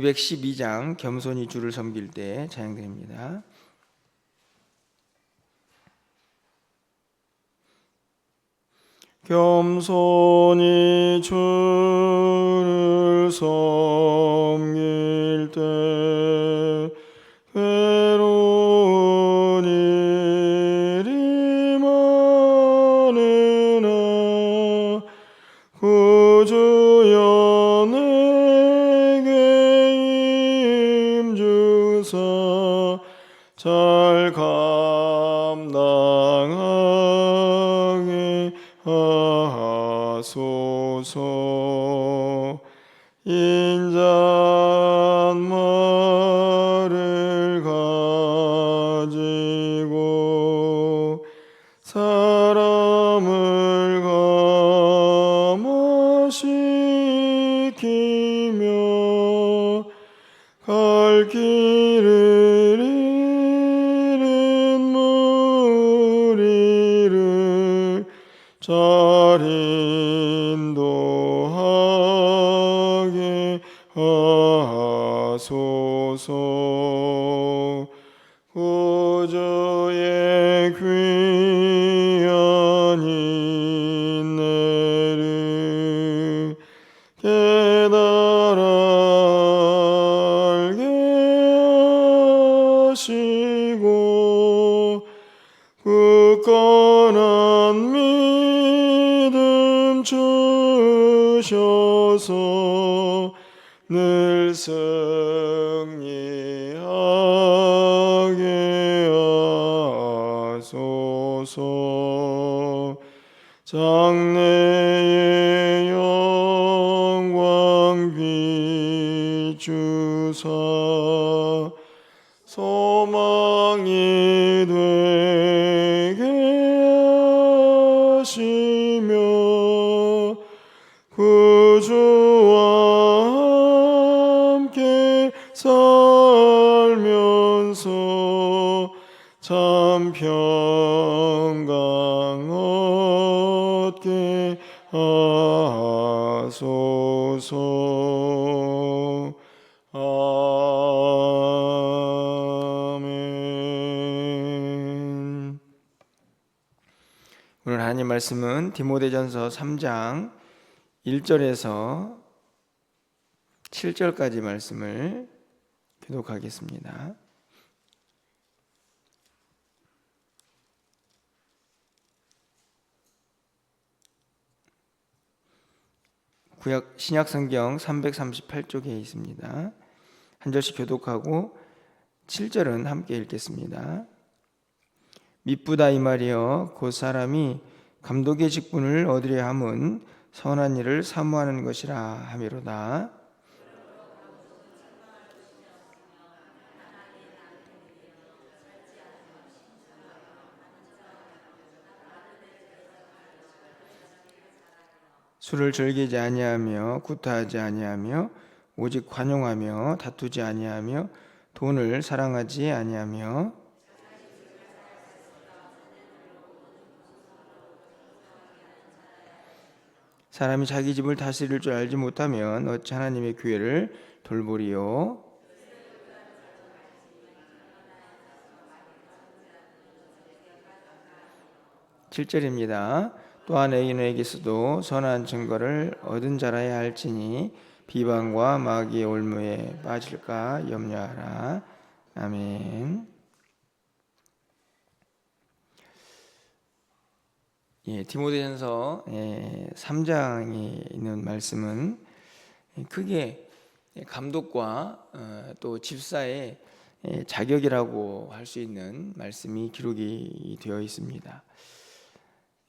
212장 겸손히 주를 섬길 때 찬양드립니다. 겸손히 주를 섬길 때 하소서. 인 하소서. 장래 하나님 말씀은 디모데전서 3장 1절에서 7절까지 말씀을 교독하겠습니다. 구약 신약 성경 338쪽에 있습니다. 한 절씩 교독하고 7절은 함께 읽겠습니다. 미쁘다 이 말이여 곧 사람이 감독의 직분을 얻으려 함은 선한 일을 사모하는 것이라 하미로다. 술을 즐기지 아니하며 구타하지 아니하며 오직 관용하며 다투지 아니하며 돈을 사랑하지 아니하며 사람이 자기 집을 다스릴 줄 알지 못하면 어찌 하나님의 교회를 돌보리요 7절입니다. 또한 애인에게서도 선한 증거를 얻은 자라야 할지니 비방과 마귀의 올무에 빠질까 염려하라. 아멘. 예, 디모데전서 예, 3장에 있는 말씀은 크게 감독과 어, 또 집사의 예, 자격이라고 할 수 있는 말씀이 기록이 되어 있습니다.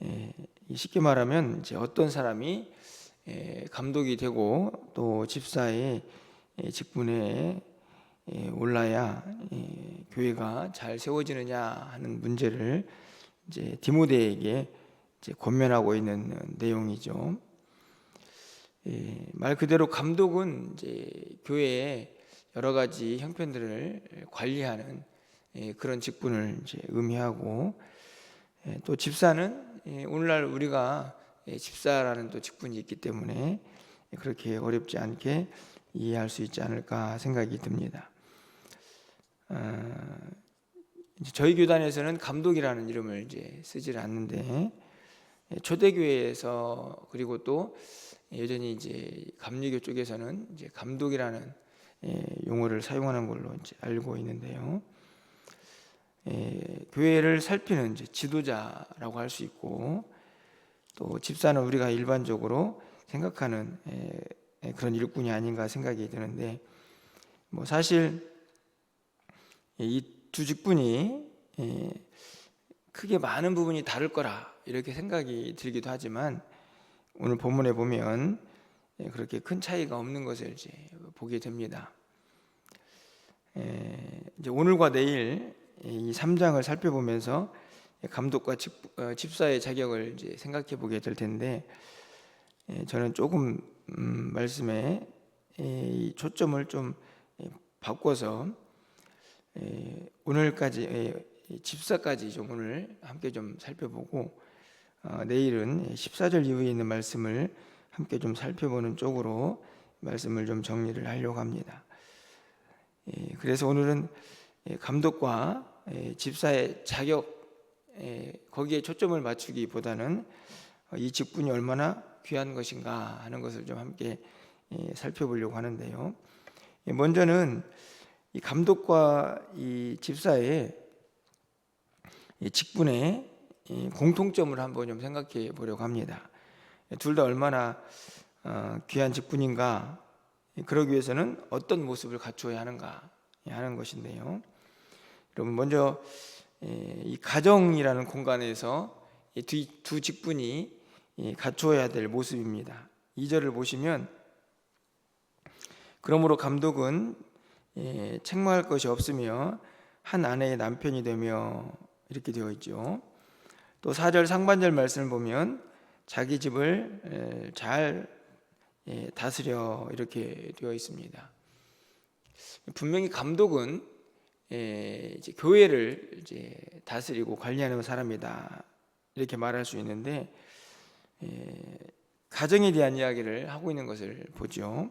예, 쉽게 말하면 이제 어떤 사람이 예, 감독이 되고 또 집사의 예, 직분에 예, 올라야 예, 교회가 잘 세워지느냐 하는 문제를 이제 디모데에게 권면하고 있는 내용이죠. 예, 말 그대로 감독은 이제 교회의 여러 가지 형편들을 관리하는 예, 그런 직분을 이제 의미하고 예, 또 집사는 예, 오늘날 우리가 예, 집사라는 또 직분이 있기 때문에 그렇게 어렵지 않게 이해할 수 있지 않을까 생각이 듭니다. 어, 이제 저희 교단에서는 감독이라는 이름을 이제 쓰질 않는데 예, 초대교회에서 그리고 또 여전히 이제 감리교 쪽에서는 이제 감독이라는 예, 용어를 사용하는 걸로 이제 알고 있는데요. 예, 교회를 살피는 이제 지도자라고 할 수 있고 또 집사는 우리가 일반적으로 생각하는 예, 그런 일꾼이 아닌가 생각이 드는데 뭐 사실 이 두 직분이 예, 크게 많은 부분이 다를 거라 이렇게 생각이 들기도 하지만 오늘 본문에 보면 예, 그렇게 큰 차이가 없는 것을 이제 보게 됩니다. 예, 이제 오늘과 내일 이 3장을 살펴보면서 감독과 집, 어, 집사의 자격을 이제 생각해 보게 될 텐데 예, 저는 조금 음, 말씀에 이 초점을 좀 바꿔서 오늘까지 집사까지 좀 오늘 함께 좀 살펴보고 어, 내일은 14절 이후에 있는 말씀을 함께 좀 살펴보는 쪽으로 말씀을 좀 정리를 하려고 합니다. 그래서 오늘은 감독과 집사의 자격 거기에 초점을 맞추기보다는 어, 이 직분이 얼마나 귀한 것인가 하는 것을 좀 함께 살펴보려고 하는데요. 먼저는 이 감독과 이 집사의 직분의 공통점을 한번 좀 생각해 보려고 합니다. 둘 다 얼마나 어, 귀한 직분인가, 그러기 위해서는 어떤 모습을 갖추어야 하는가 하는 것인데요. 여러분 먼저 이 가정이라는 공간에서 두 직분이 갖추어야 될 모습입니다. 2절을 보시면 그러므로 감독은 책망할 것이 없으며 한 아내의 남편이 되며 이렇게 되어 있죠. 또 4절 상반절 말씀을 보면 자기 집을 잘 다스려 이렇게 되어 있습니다. 분명히 감독은 이제 교회를 이제 다스리고 관리하는 사람이다 이렇게 말할 수 있는데 가정에 대한 이야기를 하고 있는 것을 보죠.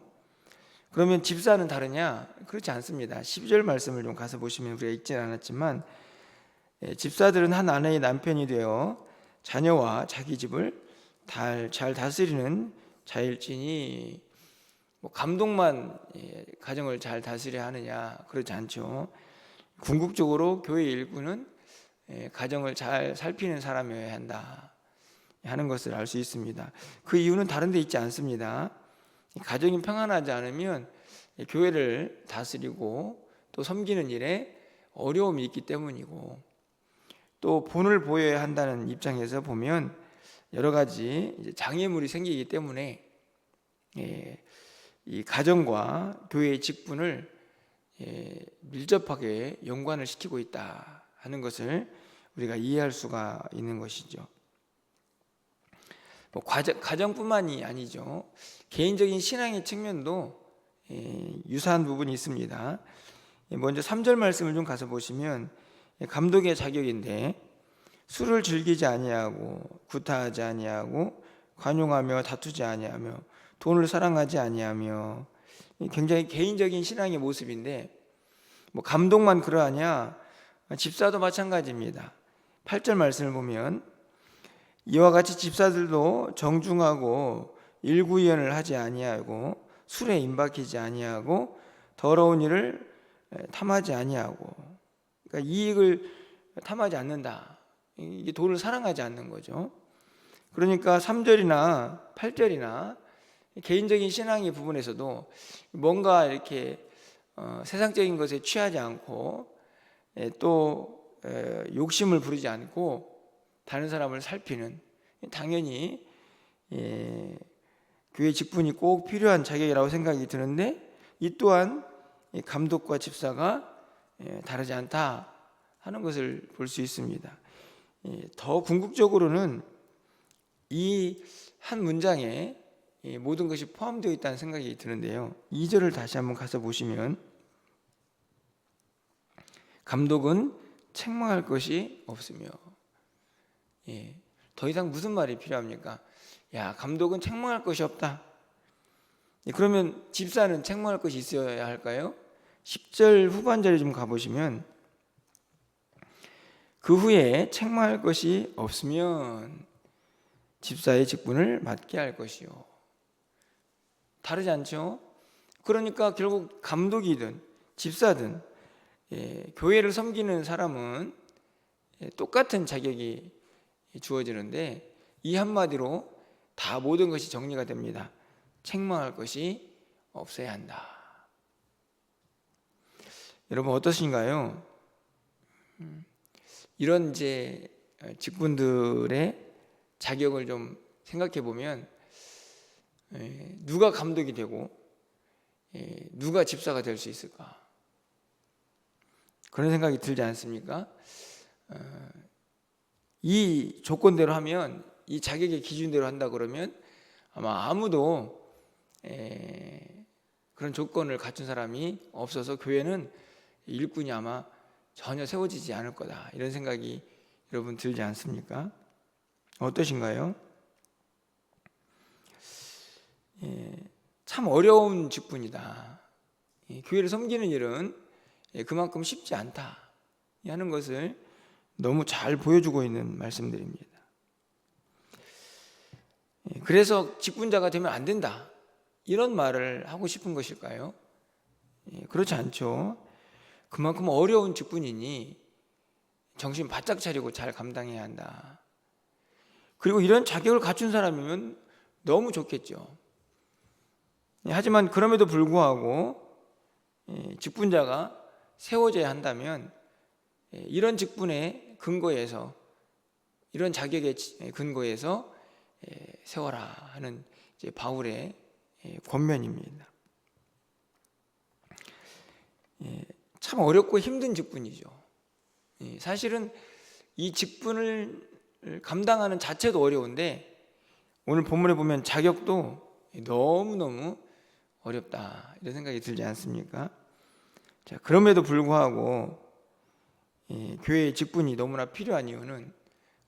그러면 집사는 다르냐? 그렇지 않습니다. 12절 말씀을 좀 가서 보시면 우리가 읽진 않았지만 예, 집사들은 한 아내의 남편이 되어 자녀와 자기 집을 잘 다스리는 자일진이 뭐 감독만 예, 가정을 잘 다스려야 하느냐 그렇지 않죠. 궁극적으로 교회 일부는 예, 가정을 잘 살피는 사람이어야 한다 하는 것을 알 수 있습니다. 그 이유는 다른 데 있지 않습니다. 가정이 평안하지 않으면 교회를 다스리고 또 섬기는 일에 어려움이 있기 때문이고 또 본을 보여야 한다는 입장에서 보면 여러 가지 장애물이 생기기 때문에 예, 이 가정과 교회의 직분을 예, 밀접하게 연관을 시키고 있다 하는 것을 우리가 이해할 수가 있는 것이죠. 뭐 가정, 뿐만이 아니죠. 개인적인 신앙의 측면도 예, 유사한 부분이 있습니다. 먼저 3절 말씀을 좀 가서 보시면 감독의 자격인데 술을 즐기지 아니하고 구타하지 아니하고 관용하며 다투지 아니하며 돈을 사랑하지 아니하며 굉장히 개인적인 신앙의 모습인데 뭐 감독만 그러하냐 집사도 마찬가지입니다. 8절 말씀을 보면 이와 같이 집사들도 정중하고 일구이연을 하지 아니하고 술에 임박히지 아니하고 더러운 일을 에, 탐하지 아니하고 그러니까 이익을 탐하지 않는다. 이게 도를 사랑하지 않는 거죠. 그러니까 3절이나 8절이나 개인적인 신앙의 부분에서도 뭔가 이렇게 어, 세상적인 것에 취하지 않고 예, 또 에, 욕심을 부리지 않고 다른 사람을 살피는 당연히 예, 교회 직분이 꼭 필요한 자격이라고 생각이 드는데 이 또한 이 감독과 집사가 예, 다르지 않다 하는 것을 볼 수 있습니다. 예, 더 궁극적으로는 이 한 문장에 이 모든 것이 포함되어 있다는 생각이 드는데요. 2절을 다시 한번 가서 보시면 감독은 책망할 것이 없으며 예, 더 이상 무슨 말이 필요합니까? 야, 감독은 책망할 것이 없다. 예, 그러면 집사는 책망할 것이 있어야 할까요? 10절 후반절에 좀 가보시면 그 후에 책망할 것이 없으면 집사의 직분을 맡게 할 것이요. 다르지 않죠? 그러니까 결국 감독이든 집사든 예, 교회를 섬기는 사람은 예, 똑같은 자격이 주어지는데 이 한마디로 다 모든 것이 정리가 됩니다. 책망할 것이 없어야 한다. 여러분 어떠신가요? 음, 이런 이제 직분들의 자격을 좀 생각해 보면 예, 누가 감독이 되고 예, 누가 집사가 될 수 있을까? 그런 생각이 들지 않습니까? 어, 이 조건대로 하면 이 자격의 기준대로 한다 그러면 아마 아무도 에, 그런 조건을 갖춘 사람이 없어서 교회는 일꾼이 아마 전혀 세워지지 않을 거다 이런 생각이 여러분 들지 않습니까? 어떠신가요? 예, 참 어려운 직분이다. 예, 교회를 섬기는 일은 예, 그만큼 쉽지 않다 하는 것을 너무 잘 보여주고 있는 말씀들입니다. 예, 그래서 직분자가 되면 안 된다. 이런 말을 하고 싶은 것일까요? 예, 그렇지 않죠. 그만큼 어려운 직분이니 정신 바짝 차리고 잘 감당해야 한다. 그리고 이런 자격을 갖춘 사람이면 너무 좋겠죠. 예, 하지만 그럼에도 불구하고 직분자가 세워져야 한다면 이런 직분의 근거에서 이런 자격의 근거에서 세워라 하는 바울의 권면입니다. 참 어렵고 힘든 직분이죠. 사실은 이 직분을 감당하는 자체도 어려운데 오늘 본문에 보면 자격도 너무너무 어렵다 이런 생각이 들지 않습니까? 자, 그럼에도 불구하고 예, 교회의 직분이 너무나 필요한 이유는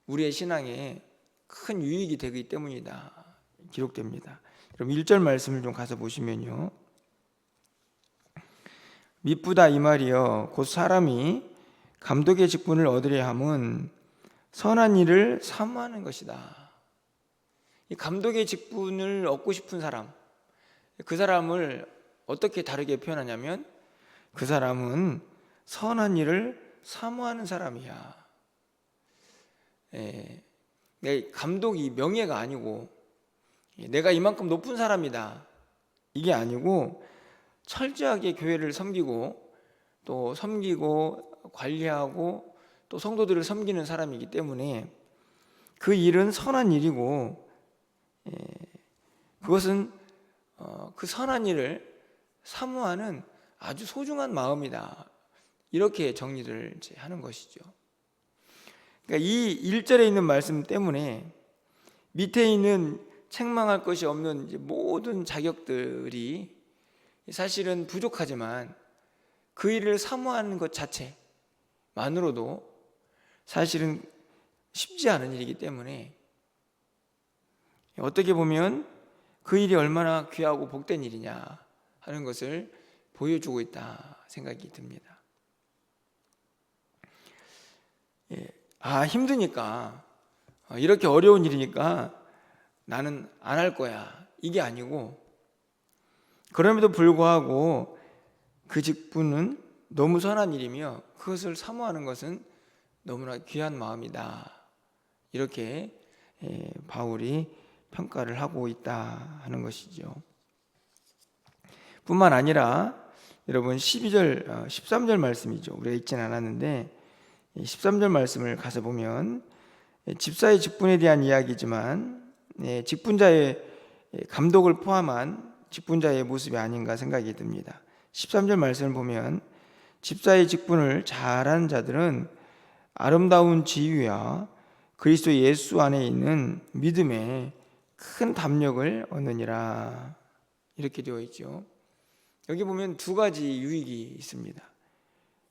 우리의 신앙에 큰 유익이 되기 때문이다. 기록됩니다. 그럼 1절 말씀을 좀 가서 보시면요. 미쁘다 이 말이요. 곧 사람이 감독의 직분을 얻으려 함은 선한 일을 사모하는 것이다. 이 감독의 직분을 얻고 싶은 사람, 그 사람을 어떻게 다르게 표현하냐면 그 사람은 선한 일을 사모하는 사람이야. 예, 내 감독이 명예가 아니고 내가 이만큼 높은 사람이다. 이게 아니고 철저하게 교회를 섬기고 또 섬기고 관리하고 또 성도들을 섬기는 사람이기 때문에 그 일은 선한 일이고 예, 그것은 어, 그 선한 일을 사모하는 아주 소중한 마음이다. 이렇게 정리를 하는 것이죠. 그러니까 이 1절에 있는 말씀 때문에 밑에 있는 책망할 것이 없는 모든 자격들이 사실은 부족하지만 그 일을 사모하는 것 자체만으로도 사실은 쉽지 않은 일이기 때문에 어떻게 보면 그 일이 얼마나 귀하고 복된 일이냐 하는 것을 보여주고 있다 생각이 듭니다. 예, 아 힘드니까 어, 이렇게 어려운 일이니까 나는 안 할 거야 이게 아니고 그럼에도 불구하고 그 직분은 너무 선한 일이며 그것을 사모하는 것은 너무나 귀한 마음이다. 이렇게 예, 바울이 평가를 하고 있다 하는 것이죠. 뿐만 아니라 여러분 12절 13절 말씀이죠. 우리가 읽진 않았는데 13절 말씀을 가서 보면 집사의 직분에 대한 이야기지만 예, 직분자의 감독을 포함한 직분자의 모습이 아닌가 생각이 듭니다. 13절 말씀을 보면 집사의 직분을 잘하는 자들은 아름다운 지위와 그리스도 예수 안에 있는 믿음에 큰 담력을 얻느니라 이렇게 되어 있죠. 여기 보면 두 가지 유익이 있습니다.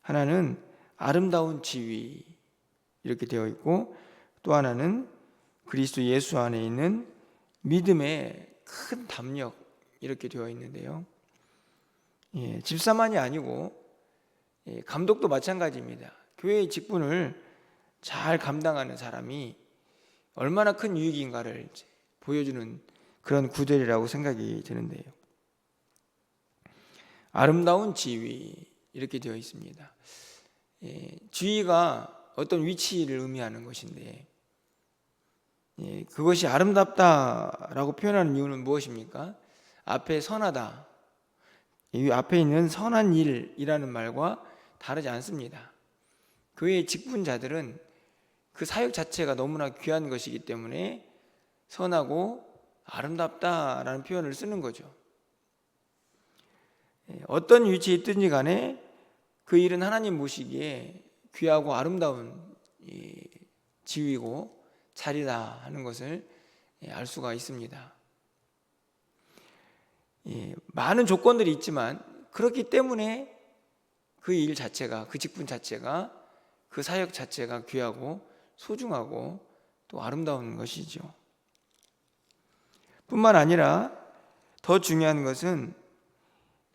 하나는 아름다운 지위 이렇게 되어 있고 또 하나는 그리스도 예수 안에 있는 믿음의 큰 담력 이렇게 되어 있는데요. 예, 집사만이 아니고 예, 감독도 마찬가지입니다. 교회의 직분을 잘 감당하는 사람이 얼마나 큰 유익인가를 보여주는 그런 구절이라고 생각이 드는데요. 아름다운 지위 이렇게 되어 있습니다. 예, 지위가 어떤 위치를 의미하는 것인데 예, 그것이 아름답다라고 표현하는 이유는 무엇입니까? 앞에 선하다. 이 앞에 있는 선한 일이라는 말과 다르지 않습니다. 그의 직분자들은 그 사역 자체가 너무나 귀한 것이기 때문에 선하고 아름답다라는 표현을 쓰는 거죠. 예, 어떤 위치에 있든지 간에 그 일은 하나님 보시기에 귀하고 아름다운 지위고 자리다 하는 것을 예, 알 수가 있습니다. 예, 많은 조건들이 있지만 그렇기 때문에 그 일 자체가 그 직분 자체가 그 사역 자체가 귀하고 소중하고 또 아름다운 것이죠. 뿐만 아니라 더 중요한 것은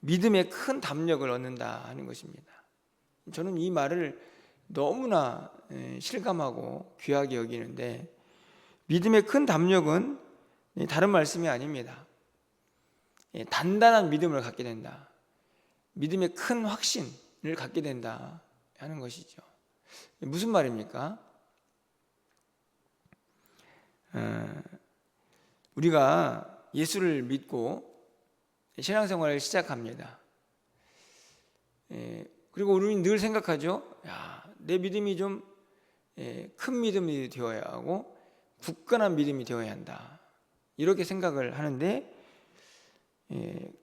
믿음의 큰 담력을 얻는다 하는 것입니다. 저는 이 말을 너무나 예, 실감하고 귀하게 여기는데 믿음의 큰 담력은 다른 말씀이 아닙니다. 예, 단단한 믿음을 갖게 된다. 믿음의 큰 확신을 갖게 된다 하는 것이죠. 무슨 말입니까? 어, 우리가 예수를 믿고 신앙생활을 시작합니다. 예, 그리고 우리는 늘 생각하죠. 야, 내 믿음이 좀큰 예, 믿음이 되어야 하고 굳건한 믿음이 되어야 한다. 이렇게 생각을 하는데 예,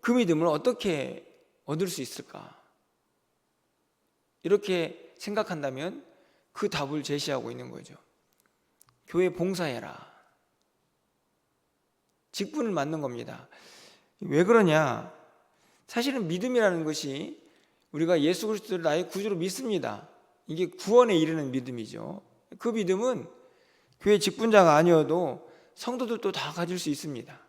그 믿음을 어떻게 얻을 수 있을까? 이렇게 생각한다면 그 답을 제시하고 있는 거죠. 교회 봉사해라. 직분을 맡는 겁니다. 왜 그러냐? 사실은 믿음이라는 것이 우리가 예수 그리스도를 나의 구주로 믿습니다. 이게 구원에 이르는 믿음이죠. 그 믿음은 교회 직분자가 아니어도 성도들도 다 가질 수 있습니다.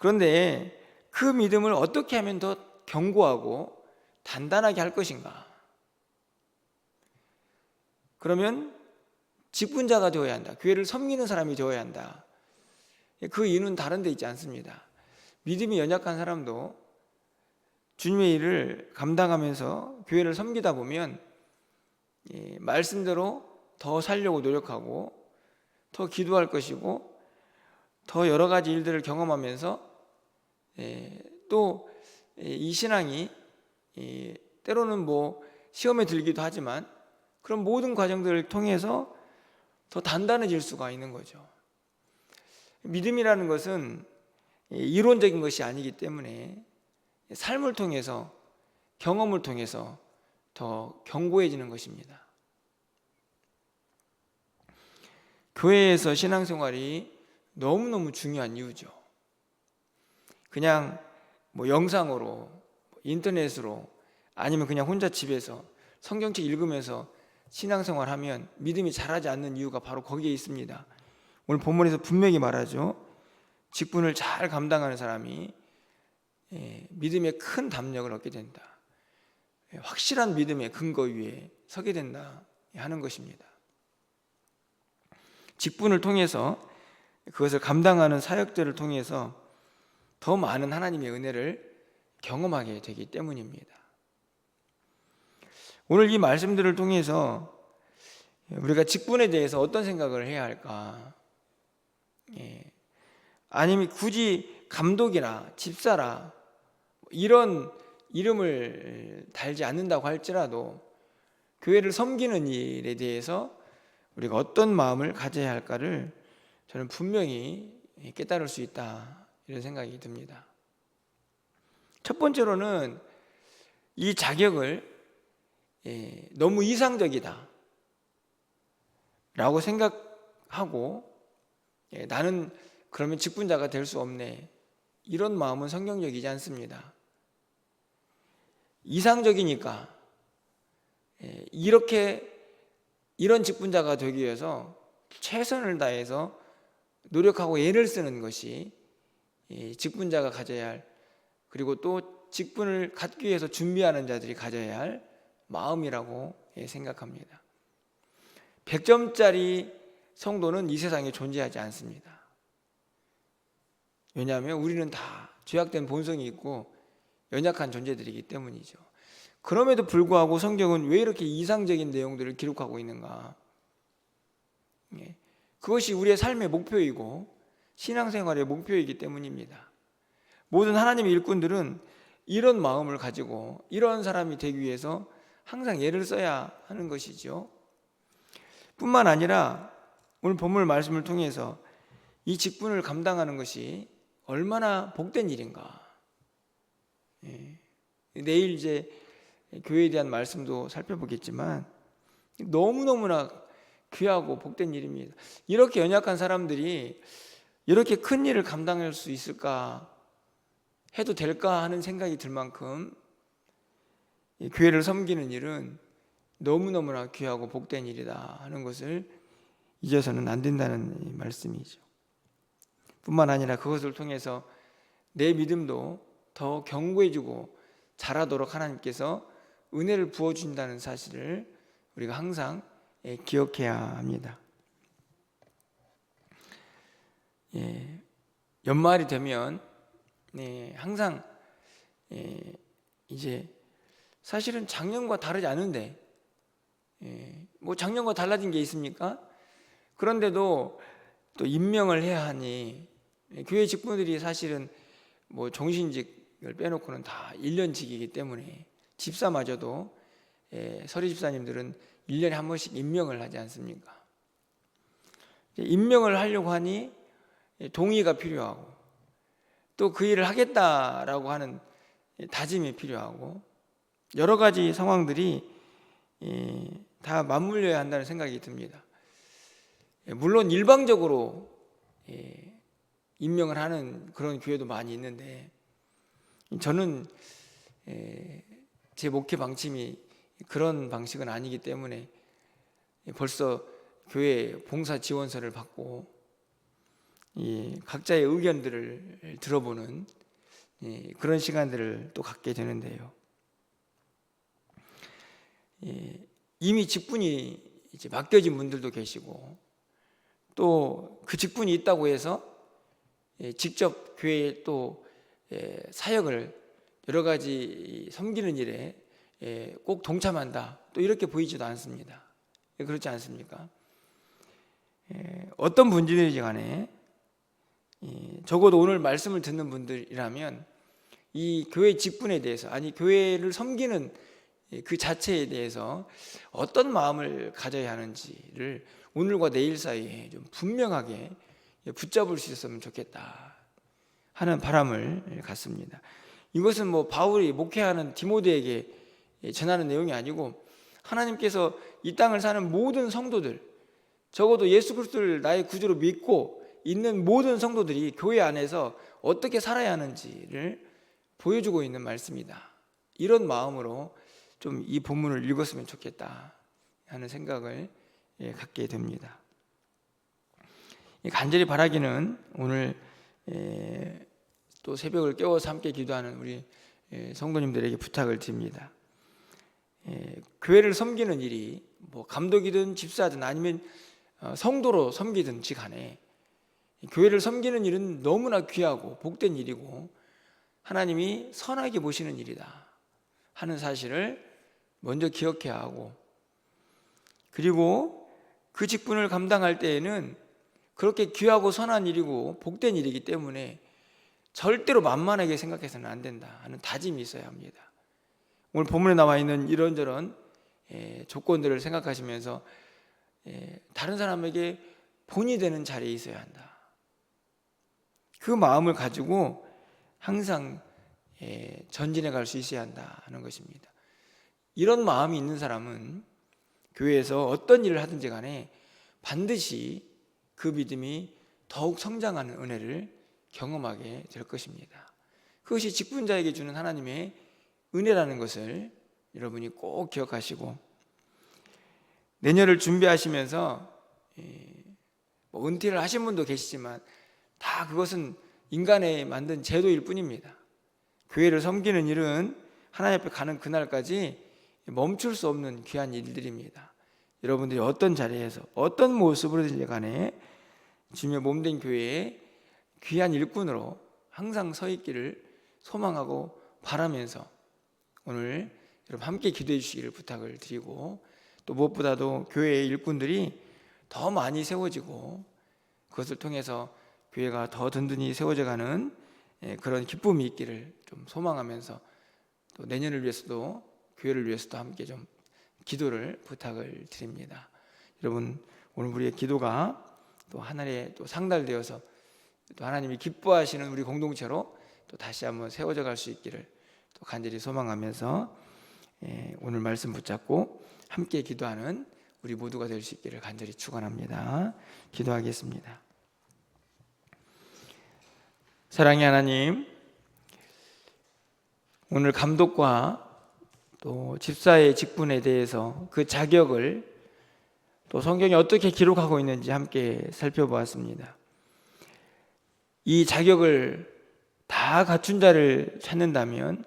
그런데 그 믿음을 어떻게 하면 더 견고하고 단단하게 할 것인가? 그러면 직분자가 되어야 한다. 교회를 섬기는 사람이 되어야 한다. 그 이유는 다른 데 있지 않습니다. 믿음이 연약한 사람도 주님의 일을 감당하면서 교회를 섬기다 보면 말씀대로 더 살려고 노력하고 더 기도할 것이고 더 여러 가지 일들을 경험하면서 또 이 신앙이 때로는 뭐 시험에 들기도 하지만 그런 모든 과정들을 통해서 더 단단해질 수가 있는 거죠. 믿음이라는 것은 이론적인 것이 아니기 때문에 삶을 통해서 경험을 통해서 더 견고해지는 것입니다. 교회에서 신앙생활이 너무너무 중요한 이유죠. 그냥 뭐 영상으로, 인터넷으로, 아니면 그냥 혼자 집에서 성경책 읽으면서 신앙생활 하면 믿음이 자라지 않는 이유가 바로 거기에 있습니다. 오늘 본문에서 분명히 말하죠. 직분을 잘 감당하는 사람이 예, 믿음의 큰 담력을 얻게 된다. 예, 확실한 믿음의 근거 위에 서게 된다 하는 것입니다. 직분을 통해서 그것을 감당하는 사역들을 통해서 더 많은 하나님의 은혜를 경험하게 되기 때문입니다. 오늘 이 말씀들을 통해서 우리가 직분에 대해서 어떤 생각을 해야 할까? 예. 아니면 굳이 감독이나 집사라 이런 이름을 달지 않는다고 할지라도 교회를 섬기는 일에 대해서 우리가 어떤 마음을 가져야 할까를 저는 분명히 깨달을 수 있다 이런 생각이 듭니다. 첫 번째로는 이 자격을 예, 너무 이상적이다 라고 생각하고 예, 나는 그러면 직분자가 될 수 없네 이런 마음은 성경적이지 않습니다. 이상적이니까 예, 이렇게 이런 직분자가 되기 위해서 최선을 다해서 노력하고 애를 쓰는 것이 이 직분자가 가져야 할 그리고 또 직분을 갖기 위해서 준비하는 자들이 가져야 할 마음이라고 예, 생각합니다. 100점짜리 성도는 이 세상에 존재하지 않습니다. 왜냐하면 우리는 다 죄악된 본성이 있고 연약한 존재들이기 때문이죠. 그럼에도 불구하고 성경은 왜 이렇게 이상적인 내용들을 기록하고 있는가? 예, 그것이 우리의 삶의 목표이고 신앙생활의 목표이기 때문입니다. 모든 하나님의 일꾼들은 이런 마음을 가지고 이런 사람이 되기 위해서 항상 예를 써야 하는 것이죠. 뿐만 아니라 오늘 본문 말씀을 통해서 이 직분을 감당하는 것이 얼마나 복된 일인가. 예. 내일 이제 교회에 대한 말씀도 살펴보겠지만 너무너무나 귀하고 복된 일입니다. 이렇게 연약한 사람들이 이렇게 큰 일을 감당할 수 있을까 해도 될까 하는 생각이 들 만큼 교회를 섬기는 일은 너무너무나 귀하고 복된 일이다 하는 것을 잊어서는 안 된다는 말씀이죠. 뿐만 아니라 그것을 통해서 내 믿음도 더 견고해지고 자라도록 하나님께서 은혜를 부어준다는 사실을 우리가 항상 예, 기억해야 합니다. 예, 연말이 되면 네, 항상 예, 이제 사실은 작년과 다르지 않은데 예, 뭐 작년과 달라진 게 있습니까? 그런데도 또 임명을 해야 하니 예, 교회 직분들이 사실은 뭐 종신직을 빼놓고는 다 1년직이기 때문에 집사마저도 예, 서리 집사님들은 1년에 한 번씩 임명을 하지 않습니까? 임명을 하려고 하니 예, 동의가 필요하고 또 그 일을 하겠다라고 하는 다짐이 필요하고 여러 가지 상황들이 예, 다 맞물려야 한다는 생각이 듭니다. 예, 물론 일방적으로 예, 임명을 하는 그런 교회도 많이 있는데 저는 예, 제 목회 방침이 그런 방식은 아니기 때문에 벌써 교회 봉사 지원서를 받고 각자의 의견들을 들어보는 그런 시간들을 또 갖게 되는데요. 이미 직분이 이제 맡겨진 분들도 계시고 또 그 직분이 있다고 해서 직접 교회에 또 사역을 여러 가지 섬기는 일에 예, 꼭 동참한다. 또 이렇게 보이지도 않습니다. 예, 그렇지 않습니까? 예, 어떤 분들이지 간에 적어도 오늘 말씀을 듣는 분들이라면 이 교회 직분에 대해서 아니 교회를 섬기는 그 자체에 대해서 어떤 마음을 가져야 하는지를 오늘과 내일 사이에 좀 분명하게 붙잡을 수 있었으면 좋겠다 하는 바람을 갖습니다. 이것은 뭐 바울이 목회하는 디모데에게 전하는 내용이 아니고 하나님께서 이 땅을 사는 모든 성도들 적어도 예수 그리스도를 나의 구주로 믿고 있는 모든 성도들이 교회 안에서 어떻게 살아야 하는지를 보여주고 있는 말씀이다. 이런 마음으로 좀 이 본문을 읽었으면 좋겠다 하는 생각을 예, 갖게 됩니다. 간절히 바라기는 오늘 예, 또 새벽을 깨워서 함께 기도하는 우리 예, 성도님들에게 부탁을 드립니다. 예, 교회를 섬기는 일이 뭐 감독이든 집사든 아니면 어, 성도로 섬기든지 간에 교회를 섬기는 일은 너무나 귀하고 복된 일이고 하나님이 선하게 보시는 일이다 하는 사실을 먼저 기억해야 하고 그리고 그 직분을 감당할 때에는 그렇게 귀하고 선한 일이고 복된 일이기 때문에 절대로 만만하게 생각해서는 안 된다 하는 다짐이 있어야 합니다. 오늘 본문에 나와 있는 이런저런 예, 조건들을 생각하시면서 예, 다른 사람에게 본이 되는 자리에 있어야 한다. 그 마음을 가지고 항상 예, 전진해 갈 수 있어야 한다 하는 것입니다. 이런 마음이 있는 사람은 교회에서 어떤 일을 하든지 간에 반드시 그 믿음이 더욱 성장하는 은혜를 경험하게 될 것입니다. 그것이 직분자에게 주는 하나님의 은혜라는 것을 여러분이 꼭 기억하시고 내년을 준비하시면서 예, 뭐 은퇴를 하신 분도 계시지만 다 그것은 인간의 만든 제도일 뿐입니다. 교회를 섬기는 일은 하나님 앞에 가는 그날까지 멈출 수 없는 귀한 일들입니다. 여러분들이 어떤 자리에서 어떤 모습으로든지 간에 주님의 몸된 교회에 귀한 일꾼으로 항상 서 있기를 소망하고 바라면서 오늘 여러분 함께 기도해 주시기를 부탁을 드리고 또 무엇보다도 교회의 일꾼들이 더 많이 세워지고 그것을 통해서 교회가 더 든든히 세워져 가는 예, 그런 기쁨이 있기를 좀 소망하면서 또 내년을 위해서도 교회를 위해서도 함께 좀 기도를 부탁을 드립니다. 여러분 오늘 우리의 기도가 또 하늘에 또 상달되어서 또 하나님이 기뻐하시는 우리 공동체로 또 다시 한번 세워져 갈 수 있기를 또 간절히 소망하면서 예, 오늘 말씀 붙잡고 함께 기도하는 우리 모두가 될 수 있기를 간절히 축원합니다. 기도하겠습니다. 사랑의 하나님, 오늘 감독과 또 집사의 직분에 대해서 그 자격을 또 성경이 어떻게 기록하고 있는지 함께 살펴보았습니다. 이 자격을 다 갖춘 자를 찾는다면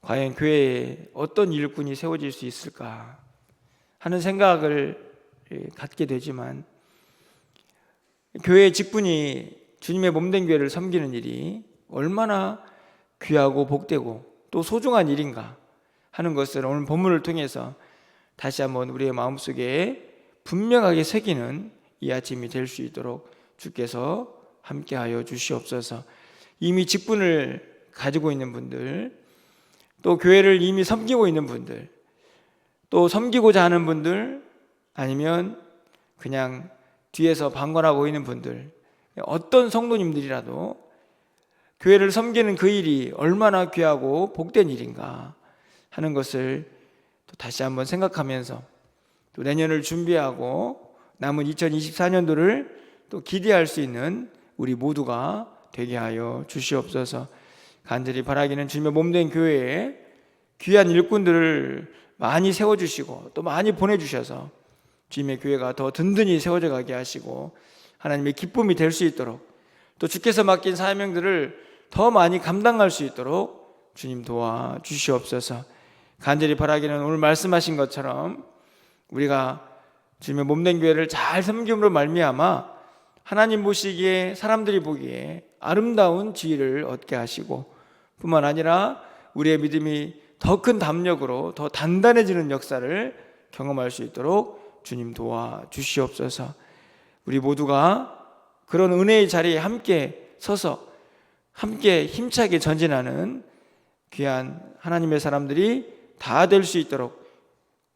과연 교회에 어떤 일꾼이 세워질 수 있을까 하는 생각을 갖게 되지만 교회의 직분이 주님의 몸된 교회를 섬기는 일이 얼마나 귀하고 복되고 또 소중한 일인가 하는 것을 오늘 본문을 통해서 다시 한번 우리의 마음속에 분명하게 새기는 이 아침이 될 수 있도록 주께서 함께하여 주시옵소서. 이미 직분을 가지고 있는 분들, 또 교회를 이미 섬기고 있는 분들, 또 섬기고자 하는 분들, 아니면 그냥 뒤에서 방관하고 있는 분들, 어떤 성도님들이라도 교회를 섬기는 그 일이 얼마나 귀하고 복된 일인가 하는 것을 또 다시 한번 생각하면서 또 내년을 준비하고 남은 2024년도를 또 기대할 수 있는 우리 모두가 되게 하여 주시옵소서. 간절히 바라기는 주님의 몸된 교회에 귀한 일꾼들을 많이 세워 주시고 또 많이 보내 주셔서 주님의 교회가 더 든든히 세워져 가게 하시고 하나님의 기쁨이 될 수 있도록 또 주께서 맡긴 사명들을 더 많이 감당할 수 있도록 주님 도와 주시옵소서. 간절히 바라기는 오늘 말씀하신 것처럼 우리가 주님의 몸된 교회를 잘 섬김으로 말미암아 하나님 보시기에 사람들이 보기에 아름다운 지위를 얻게 하시고 뿐만 아니라 우리의 믿음이 더 큰 담력으로 더 단단해지는 역사를 경험할 수 있도록 주님 도와 주시옵소서. 우리 모두가 그런 은혜의 자리에 함께 서서 함께 힘차게 전진하는 귀한 하나님의 사람들이 다 될 수 있도록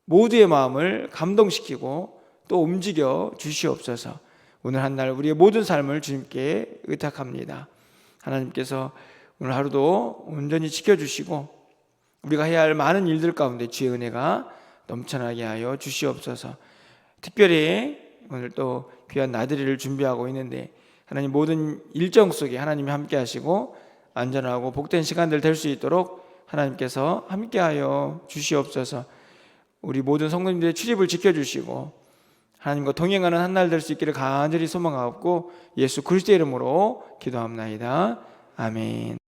모두의 마음을 감동시키고 또 움직여 주시옵소서. 오늘 한 날 우리의 모든 삶을 주님께 의탁합니다. 하나님께서 오늘 하루도 온전히 지켜주시고 우리가 해야 할 많은 일들 가운데 주의 은혜가 넘쳐나게 하여 주시옵소서. 특별히 오늘 또 귀한 나들이를 준비하고 있는데 하나님 모든 일정 속에 하나님이 함께 하시고 안전하고 복된 시간들 될 수 있도록 하나님께서 함께하여 주시옵소서. 우리 모든 성도님들의 출입을 지켜주시고 하나님과 동행하는 한 날 될 수 있기를 간절히 소망하옵고 예수 그리스도의 이름으로 기도합나이다. 아멘.